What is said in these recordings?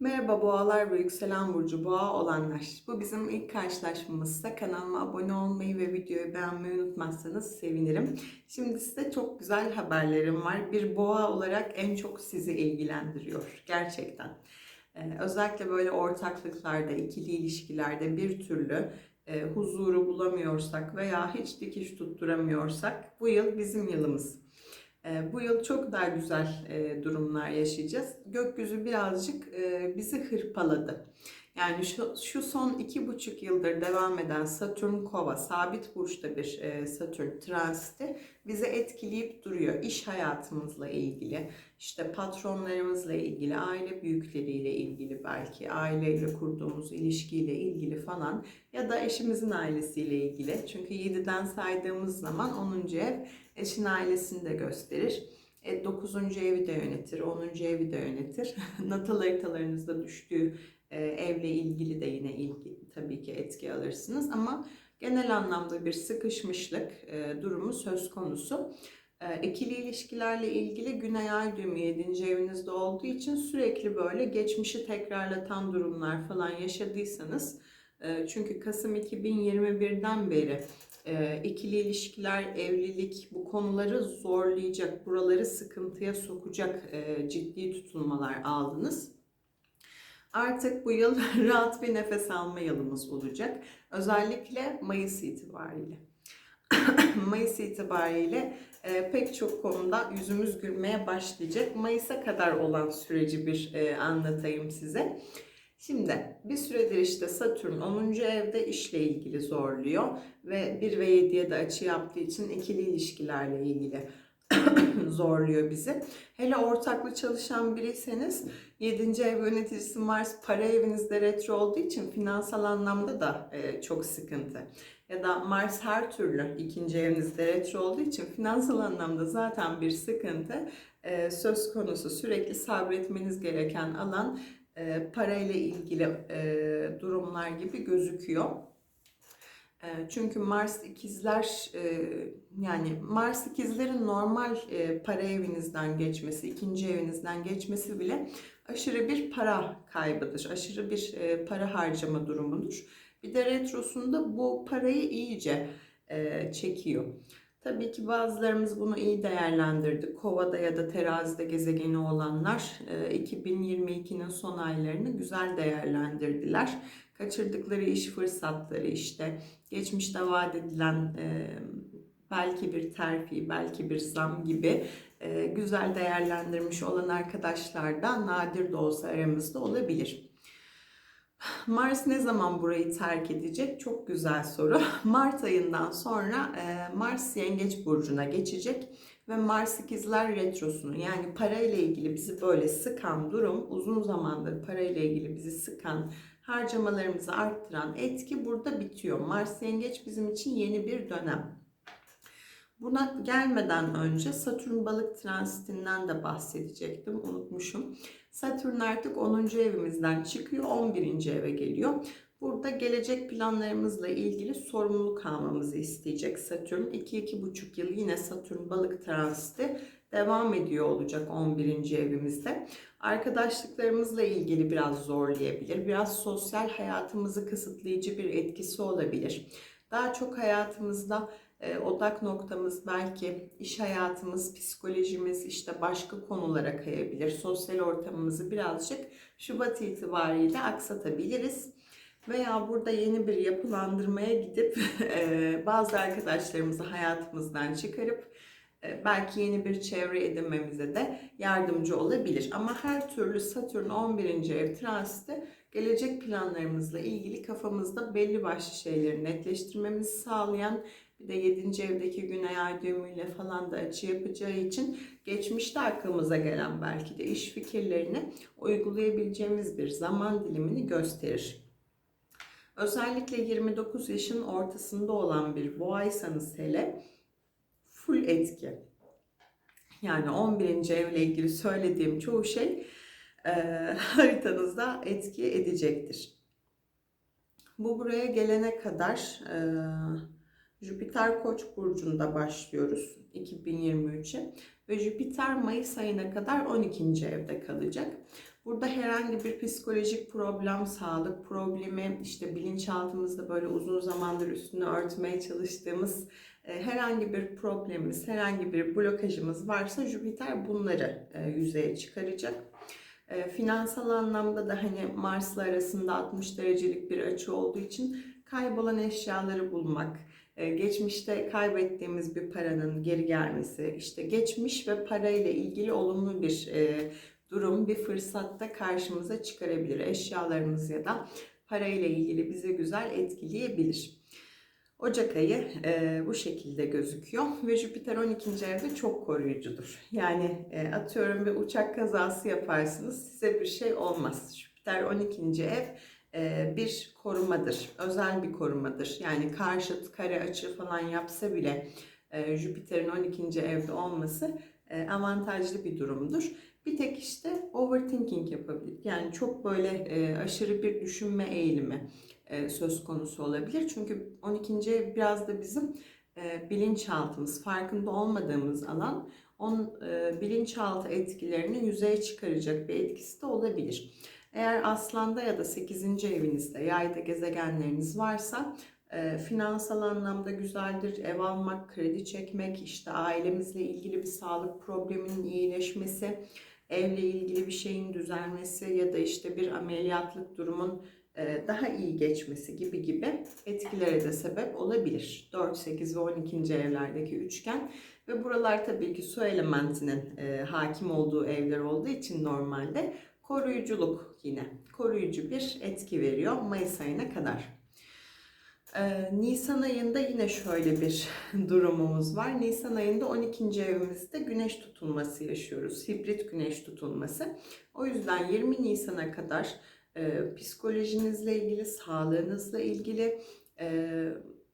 Merhaba boğalar ve yükselen burcu boğa olanlar. Bu bizim ilk karşılaşmamızsa kanalıma abone olmayı ve videoyu beğenmeyi unutmazsanız sevinirim. Şimdi size çok güzel haberlerim var. Bir boğa olarak en çok sizi ilgilendiriyor gerçekten. Ee, özellikle böyle ortaklıklarda, ikili ilişkilerde bir türlü e, huzuru bulamıyorsak veya hiç dikiş tutturamıyorsak bu yıl bizim yılımız. E, bu yıl çok daha güzel e, durumlar yaşayacağız. Gökyüzü birazcık e, bizi hırpaladı. Yani şu, şu son iki buçuk yıldır devam eden Satürn Kova, sabit burçta bir e, Satürn transiti bizi etkileyip duruyor. İş hayatımızla ilgili, işte patronlarımızla ilgili, aile büyükleriyle ilgili belki, aileyle kurduğumuz ilişkiyle ilgili falan ya da eşimizin ailesiyle ilgili. Çünkü 7'den saydığımız zaman 10. ev eşin ailesini de gösterir. E, 9. evi de yönetir, 10. evi de yönetir. Natal haritalarınızda düştüğü e, evle ilgili de yine ilgi tabii ki etki alırsınız ama genel anlamda bir sıkışmışlık e, durumu söz konusu. E, ikili ilişkilerle ilgili Güney Ay düğümü 7. evinizde olduğu için sürekli böyle geçmişi tekrarlatan durumlar falan yaşadıysanız e, çünkü Kasım 2021'den beri e, ikili ilişkiler, evlilik bu konuları zorlayacak, buraları sıkıntıya sokacak e, ciddi tutulmalar aldınız. Artık bu yıl rahat bir nefes alma yılımız olacak. Özellikle Mayıs itibariyle. Mayıs itibariyle e, pek çok konuda yüzümüz gülmeye başlayacak. Mayıs'a kadar olan süreci bir e, anlatayım size. Şimdi bir süredir işte Satürn 10. evde işle ilgili zorluyor ve 1 ve 7'ye de açı yaptığı için ikili ilişkilerle ilgili zorluyor bizi. Hele ortaklı çalışan biriyseniz 7. ev yöneticisi Mars para evinizde retro olduğu için finansal anlamda da e, çok sıkıntı. Ya da Mars her türlü ikinci evinizde retro olduğu için finansal anlamda zaten bir sıkıntı e, söz konusu. Sürekli sabretmeniz gereken alan e, parayla ilgili e, durumlar gibi gözüküyor. E, çünkü Mars ikizler e, yani Mars ikizlerin normal e, para evinizden geçmesi, ikinci evinizden geçmesi bile aşırı bir para kaybıdır. Aşırı bir e, para harcama durumudur. Bir de retrosunda bu parayı iyice e, çekiyor. Tabii ki bazılarımız bunu iyi değerlendirdi. Kovada ya da terazide gezegeni olanlar 2022'nin son aylarını güzel değerlendirdiler. Kaçırdıkları iş fırsatları işte geçmişte vaat edilen belki bir terfi, belki bir zam gibi güzel değerlendirmiş olan arkadaşlar da nadir de olsa aramızda olabilir. Mars ne zaman burayı terk edecek? Çok güzel soru. Mart ayından sonra e, Mars Yengeç Burcu'na geçecek ve Mars ikizler retrosunu yani parayla ilgili bizi böyle sıkan durum uzun zamandır parayla ilgili bizi sıkan harcamalarımızı arttıran etki burada bitiyor. Mars Yengeç bizim için yeni bir dönem. Buna gelmeden önce Satürn balık transitinden de bahsedecektim. Unutmuşum. Satürn artık 10. evimizden çıkıyor. 11. eve geliyor. Burada gelecek planlarımızla ilgili sorumluluk almamızı isteyecek Satürn. 2-2,5 yıl yine Satürn balık transiti devam ediyor olacak 11. evimizde. Arkadaşlıklarımızla ilgili biraz zorlayabilir. Biraz sosyal hayatımızı kısıtlayıcı bir etkisi olabilir. Daha çok hayatımızda e, odak noktamız belki iş hayatımız, psikolojimiz, işte başka konulara kayabilir. Sosyal ortamımızı birazcık Şubat itibariyle aksatabiliriz. Veya burada yeni bir yapılandırmaya gidip e, bazı arkadaşlarımızı hayatımızdan çıkarıp e, belki yeni bir çevre edinmemize de yardımcı olabilir. Ama her türlü Satürn 11. ev transiti gelecek planlarımızla ilgili kafamızda belli başlı şeyleri netleştirmemizi sağlayan bir de 7. evdeki güney ay düğümüyle falan da açı yapacağı için geçmişte aklımıza gelen belki de iş fikirlerini uygulayabileceğimiz bir zaman dilimini gösterir. Özellikle 29 yaşın ortasında olan bir boğaysanız hele full etki. Yani 11. evle ilgili söylediğim çoğu şey e, haritanızda etki edecektir. Bu buraya gelene kadar e, Jüpiter Koç burcunda başlıyoruz 2023'e ve Jüpiter Mayıs ayına kadar 12. evde kalacak. Burada herhangi bir psikolojik problem, sağlık problemi, işte bilinçaltımızda böyle uzun zamandır üstünü örtmeye çalıştığımız e, herhangi bir problemimiz, herhangi bir blokajımız varsa Jüpiter bunları e, yüzeye çıkaracak. E, finansal anlamda da hani Mars'la arasında 60 derecelik bir açı olduğu için kaybolan eşyaları bulmak, geçmişte kaybettiğimiz bir paranın geri gelmesi, işte geçmiş ve parayla ilgili olumlu bir e, durum, bir fırsatta karşımıza çıkarabilir. Eşyalarımız ya da parayla ilgili bizi güzel etkileyebilir. Ocak ayı e, bu şekilde gözüküyor ve Jüpiter 12. evde çok koruyucudur. Yani e, atıyorum bir uçak kazası yaparsınız size bir şey olmaz. Jüpiter 12. ev bir korumadır, özel bir korumadır. Yani karşıt, kare açı falan yapsa bile e, Jüpiter'in 12. evde olması e, avantajlı bir durumdur. Bir tek işte overthinking yapabilir. Yani çok böyle e, aşırı bir düşünme eğilimi e, söz konusu olabilir. Çünkü 12. ev biraz da bizim e, bilinçaltımız, farkında olmadığımız alan. Onun e, bilinçaltı etkilerini yüzeye çıkaracak bir etkisi de olabilir. Eğer aslanda ya da 8. evinizde yayda gezegenleriniz varsa e, finansal anlamda güzeldir. Ev almak, kredi çekmek, işte ailemizle ilgili bir sağlık probleminin iyileşmesi, evle ilgili bir şeyin düzelmesi ya da işte bir ameliyatlık durumun e, daha iyi geçmesi gibi gibi etkilere de sebep olabilir. 4, 8 ve 12. evlerdeki üçgen ve buralar tabii ki su elementinin e, hakim olduğu evler olduğu için normalde koruyuculuk yine koruyucu bir etki veriyor Mayıs ayına kadar. Ee, Nisan ayında yine şöyle bir durumumuz var. Nisan ayında 12. evimizde güneş tutulması yaşıyoruz. Hibrit güneş tutulması. O yüzden 20 Nisan'a kadar e, psikolojinizle ilgili, sağlığınızla ilgili e,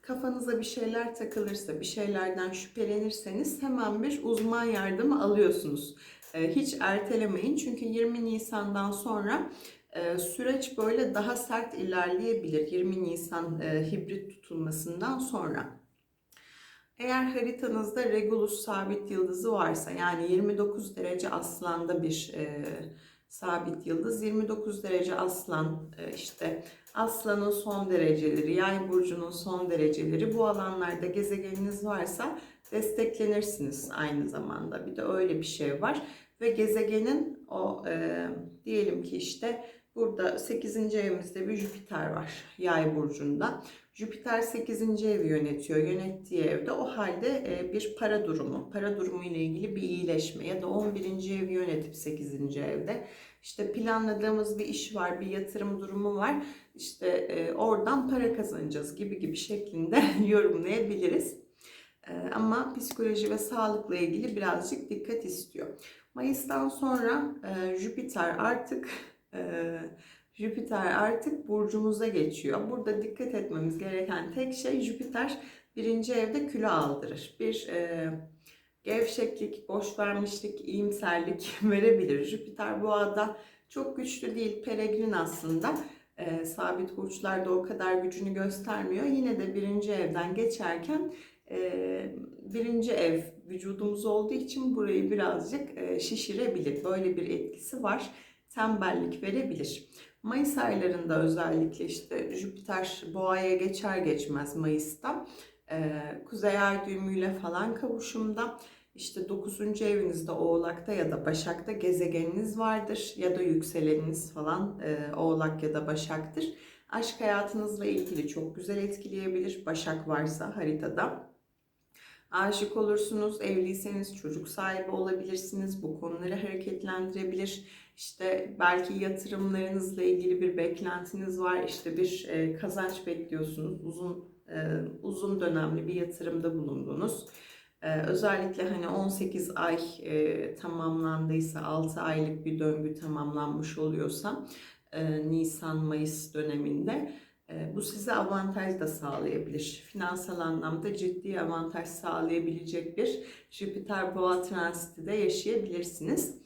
kafanıza bir şeyler takılırsa, bir şeylerden şüphelenirseniz hemen bir uzman yardımı alıyorsunuz. E, hiç ertelemeyin çünkü 20 Nisan'dan sonra e, süreç böyle daha sert ilerleyebilir 20 Nisan e, hibrit tutulmasından sonra. Eğer haritanızda Regulus sabit yıldızı varsa yani 29 derece aslanda bir e, sabit yıldız 29 derece aslan e, işte aslanın son dereceleri yay burcunun son dereceleri bu alanlarda gezegeniniz varsa desteklenirsiniz aynı zamanda bir de öyle bir şey var ve gezegenin o e, diyelim ki işte burada 8. evimizde bir Jüpiter var yay burcunda. Jüpiter 8. evi yönetiyor. Yönettiği evde o halde e, bir para durumu, para durumu ile ilgili bir iyileşme ya da 11. evi yönetip 8. evde işte planladığımız bir iş var, bir yatırım durumu var. İşte e, oradan para kazanacağız gibi gibi şeklinde yorumlayabiliriz. E, ama psikoloji ve sağlıkla ilgili birazcık dikkat istiyor. Mayıs'tan sonra e, Jüpiter artık e, Jüpiter artık burcumuza geçiyor. Burada dikkat etmemiz gereken tek şey Jüpiter birinci evde kilo aldırır. Bir e, gevşeklik, boş vermişlik, iyimserlik verebilir. Jüpiter bu arada çok güçlü değil, peregrin aslında. E, sabit burçlarda o kadar gücünü göstermiyor. Yine de birinci evden geçerken e, birinci ev vücudumuz olduğu için burayı birazcık e, şişirebilir. Böyle bir etkisi var. Tembellik verebilir. Mayıs aylarında özellikle işte Jüpiter boğaya geçer geçmez Mayıs'ta e, Kuzey Ay düğümüyle falan kavuşumda işte 9. evinizde Oğlak'ta ya da Başak'ta gezegeniniz vardır ya da yükseleniniz falan e, Oğlak ya da Başak'tır. Aşk hayatınızla ilgili çok güzel etkileyebilir Başak varsa haritada. Aşık olursunuz, evliyseniz çocuk sahibi olabilirsiniz. Bu konuları hareketlendirebilir. İşte belki yatırımlarınızla ilgili bir beklentiniz var. İşte bir e, kazanç bekliyorsunuz. Uzun e, uzun dönemli bir yatırımda bulundunuz. E, özellikle hani 18 ay e, tamamlandıysa, 6 aylık bir döngü tamamlanmış oluyorsa e, Nisan-Mayıs döneminde e, bu size avantaj da sağlayabilir. Finansal anlamda ciddi avantaj sağlayabilecek bir Jüpiter boğa transiti de yaşayabilirsiniz.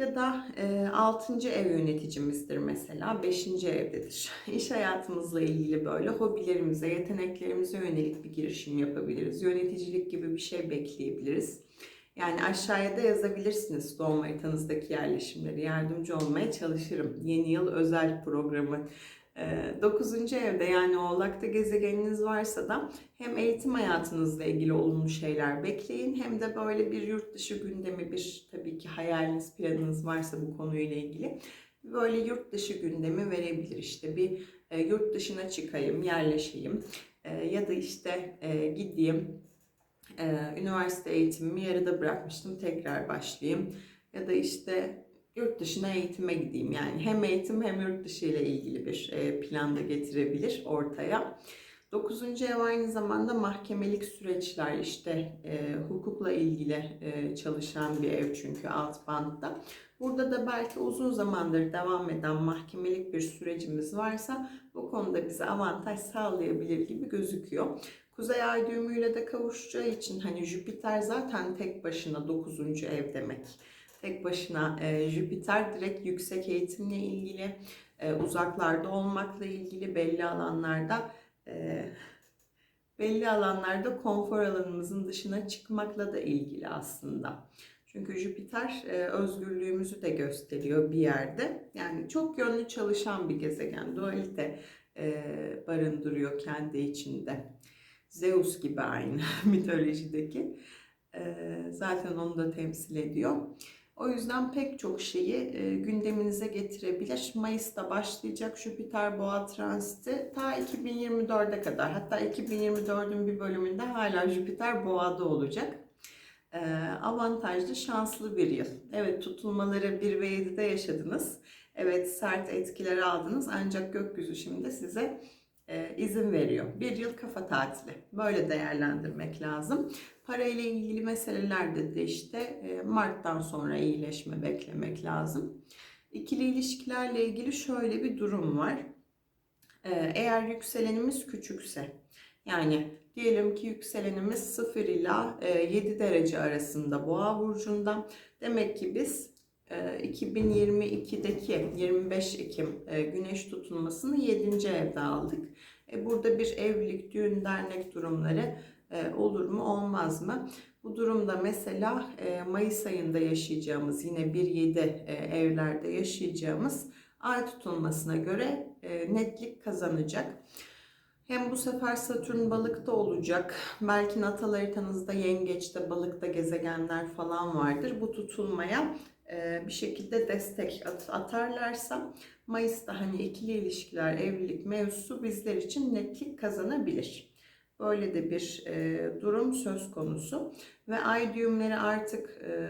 Ya da e, 6. ev yöneticimizdir mesela 5. evdedir. İş hayatımızla ilgili böyle hobilerimize, yeteneklerimize yönelik bir girişim yapabiliriz. Yöneticilik gibi bir şey bekleyebiliriz. Yani aşağıya da yazabilirsiniz doğum haritanızdaki yerleşimleri. Yardımcı olmaya çalışırım. Yeni yıl özel programı. 9. evde yani Oğlak'ta gezegeniniz varsa da hem eğitim hayatınızla ilgili olumlu şeyler bekleyin hem de böyle bir yurt dışı gündemi bir tabii ki hayaliniz planınız varsa bu konuyla ilgili böyle yurt dışı gündemi verebilir işte bir e, yurt dışına çıkayım yerleşeyim e, ya da işte e, gideyim üniversite eğitimimi yarıda bırakmıştım tekrar başlayayım ya da işte yurt dışına eğitime gideyim yani hem eğitim hem yurt dışı ile ilgili bir e, plan da getirebilir ortaya. Dokuzuncu ev aynı zamanda mahkemelik süreçler işte e, hukukla ilgili e, çalışan bir ev çünkü alt bantta. Burada da belki uzun zamandır devam eden mahkemelik bir sürecimiz varsa bu konuda bize avantaj sağlayabilir gibi gözüküyor. Kuzey ay düğümüyle de kavuşacağı için hani Jüpiter zaten tek başına 9. ev demek. Tek başına e, Jüpiter direkt yüksek eğitimle ilgili, e, uzaklarda olmakla ilgili belli alanlarda e, belli alanlarda konfor alanımızın dışına çıkmakla da ilgili aslında. Çünkü Jüpiter e, özgürlüğümüzü de gösteriyor bir yerde. Yani çok yönlü çalışan bir gezegen. Dualite e, barındırıyor kendi içinde. Zeus gibi aynı mitolojideki. E, zaten onu da temsil ediyor. O yüzden pek çok şeyi e, gündeminize getirebilir. Mayıs'ta başlayacak Jüpiter Boğa transiti ta 2024'e kadar. Hatta 2024'ün bir bölümünde hala Jüpiter Boğa'da olacak. E, avantajlı, şanslı bir yıl. Evet tutulmaları 1 ve 7'de yaşadınız. Evet sert etkiler aldınız ancak gökyüzü şimdi size e, izin veriyor. Bir yıl kafa tatili. Böyle değerlendirmek lazım. Parayla ilgili meselelerde de işte e, Mart'tan sonra iyileşme beklemek lazım. İkili ilişkilerle ilgili şöyle bir durum var. E, eğer yükselenimiz küçükse yani diyelim ki yükselenimiz 0 ila 7 derece arasında boğa burcunda. Demek ki biz 2022'deki 25 Ekim güneş tutulmasını 7. evde aldık. Burada bir evlilik, düğün, dernek durumları olur mu olmaz mı? Bu durumda mesela Mayıs ayında yaşayacağımız yine 1-7 evlerde yaşayacağımız ay tutulmasına göre netlik kazanacak. Hem bu sefer Satürn balıkta olacak. Belki natal haritanızda yengeçte, balıkta gezegenler falan vardır. Bu tutulmaya bir şekilde destek atarlarsa Mayıs'ta hani ikili ilişkiler, evlilik mevzusu bizler için netlik kazanabilir. Böyle de bir e, durum söz konusu. Ve ay düğümleri artık e,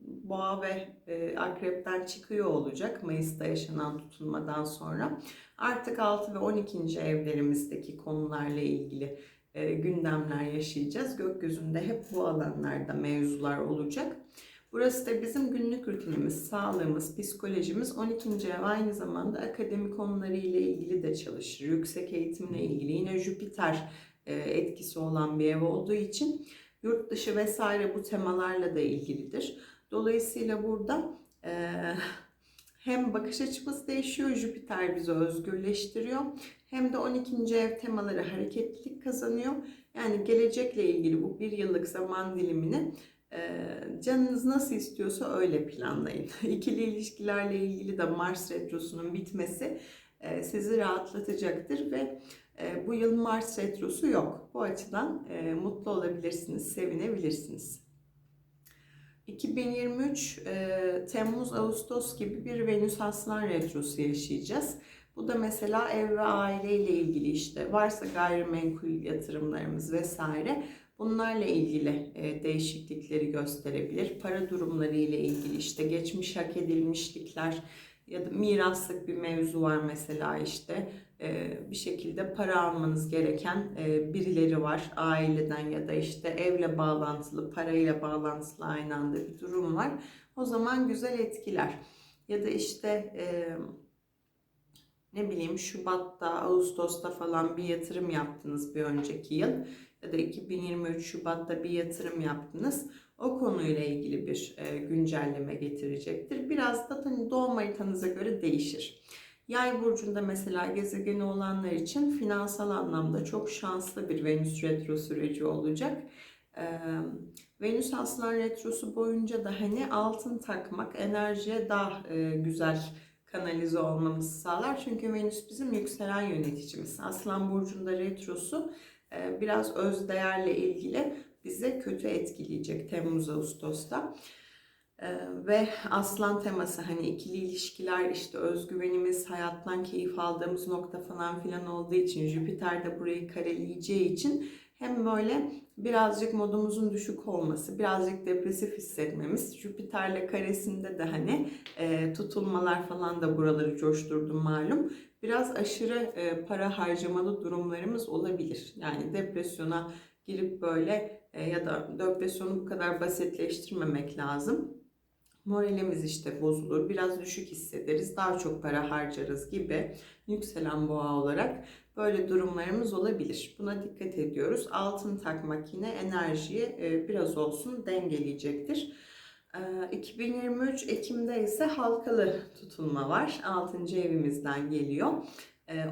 boğa ve e, akrepten çıkıyor olacak Mayıs'ta yaşanan tutulmadan sonra. Artık 6 ve 12. evlerimizdeki konularla ilgili e, gündemler yaşayacağız. Gökyüzünde hep bu alanlarda mevzular olacak. Burası da bizim günlük rutinimiz, sağlığımız, psikolojimiz. 12. ev aynı zamanda akademi konuları ile ilgili de çalışır. Yüksek eğitimle ilgili yine Jüpiter e, etkisi olan bir ev olduğu için yurt dışı vesaire bu temalarla da ilgilidir. Dolayısıyla burada e, hem bakış açımız değişiyor, Jüpiter bizi özgürleştiriyor. Hem de 12. ev temaları hareketlilik kazanıyor. Yani gelecekle ilgili bu bir yıllık zaman dilimini canınız nasıl istiyorsa öyle planlayın. İkili ilişkilerle ilgili de Mars retrosunun bitmesi sizi rahatlatacaktır ve bu yıl Mars retrosu yok. Bu açıdan mutlu olabilirsiniz, sevinebilirsiniz. 2023 Temmuz-Ağustos gibi bir Venüs Aslan retrosu yaşayacağız. Bu da mesela ev ve aile ile ilgili işte varsa gayrimenkul yatırımlarımız vesaire Bunlarla ilgili e, değişiklikleri gösterebilir. Para durumları ile ilgili işte geçmiş hak edilmişlikler ya da miraslık bir mevzu var mesela işte e, bir şekilde para almanız gereken e, birileri var aileden ya da işte evle bağlantılı parayla bağlantılı aynı anda bir durum var. O zaman güzel etkiler. Ya da işte ne bileyim Şubat'ta, Ağustos'ta falan bir yatırım yaptınız bir önceki yıl ya da 2023 Şubat'ta bir yatırım yaptınız. O konuyla ilgili bir e, güncelleme getirecektir. Biraz da hani doğum haritanıza göre değişir. Yay burcunda mesela gezegeni olanlar için finansal anlamda çok şanslı bir Venüs retro süreci olacak. Ee, Venüs Aslan Retrosu boyunca da hani altın takmak enerjiye daha e, güzel kanalize olmamızı sağlar. Çünkü Venüs bizim yükselen yöneticimiz. Aslan Burcu'nda retrosu biraz öz değerle ilgili bize kötü etkileyecek Temmuz-Ağustos'ta. Ee, ve aslan teması hani ikili ilişkiler işte özgüvenimiz hayattan keyif aldığımız nokta falan filan olduğu için Jüpiter de burayı kareleyeceği için hem böyle birazcık modumuzun düşük olması, birazcık depresif hissetmemiz, Jüpiter'le karesinde de hani e, tutulmalar falan da buraları coşturdu malum. Biraz aşırı e, para harcamalı durumlarımız olabilir. Yani depresyona girip böyle e, ya da depresyonu bu kadar basitleştirmemek lazım moralimiz işte bozulur, biraz düşük hissederiz, daha çok para harcarız gibi yükselen boğa olarak böyle durumlarımız olabilir. Buna dikkat ediyoruz. Altın takmak yine enerjiyi e, biraz olsun dengeleyecektir. 2023 e, Ekim'de ise halkalı tutulma var. 6. evimizden geliyor.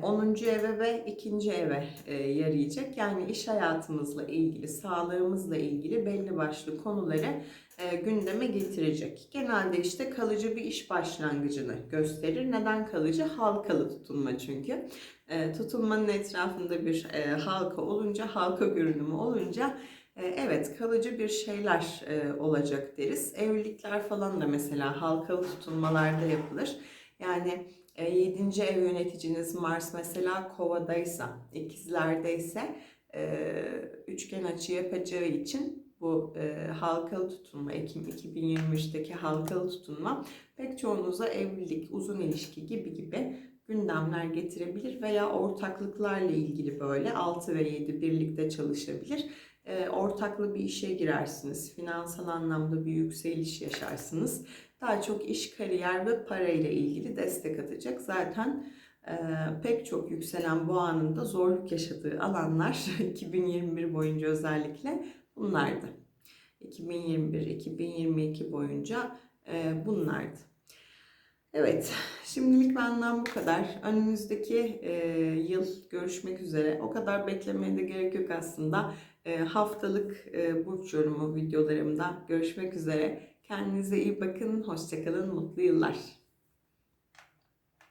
10. E, eve ve 2. eve yarayacak. Yani iş hayatımızla ilgili, sağlığımızla ilgili belli başlı konuları e, gündeme getirecek. Genelde işte kalıcı bir iş başlangıcını gösterir. Neden kalıcı? Halkalı tutulma çünkü. E, tutulmanın etrafında bir e, halka olunca, halka görünümü olunca e, evet kalıcı bir şeyler e, olacak deriz. Evlilikler falan da mesela halkalı tutulmalarda yapılır. Yani 7. E, ev yöneticiniz Mars mesela kovadaysa, ikizlerdeyse e, üçgen açı yapacağı için bu halkalı tutunma, Ekim 2023'teki halkalı tutunma pek çoğunuza evlilik, uzun ilişki gibi gibi gündemler getirebilir veya ortaklıklarla ilgili böyle 6 ve 7 birlikte çalışabilir. E, ortaklı bir işe girersiniz. Finansal anlamda bir yükseliş yaşarsınız. Daha çok iş, kariyer ve parayla ilgili destek atacak. Zaten e, pek çok yükselen boğanın da zorluk yaşadığı alanlar 2021 boyunca özellikle bunlardı. 2021-2022 boyunca e, bunlardı. Evet, şimdilik benden bu kadar. Önümüzdeki e, yıl görüşmek üzere. O kadar beklemeye de gerek yok aslında. E, haftalık e, burç yorumu videolarımda görüşmek üzere. Kendinize iyi bakın, hoşçakalın, mutlu yıllar.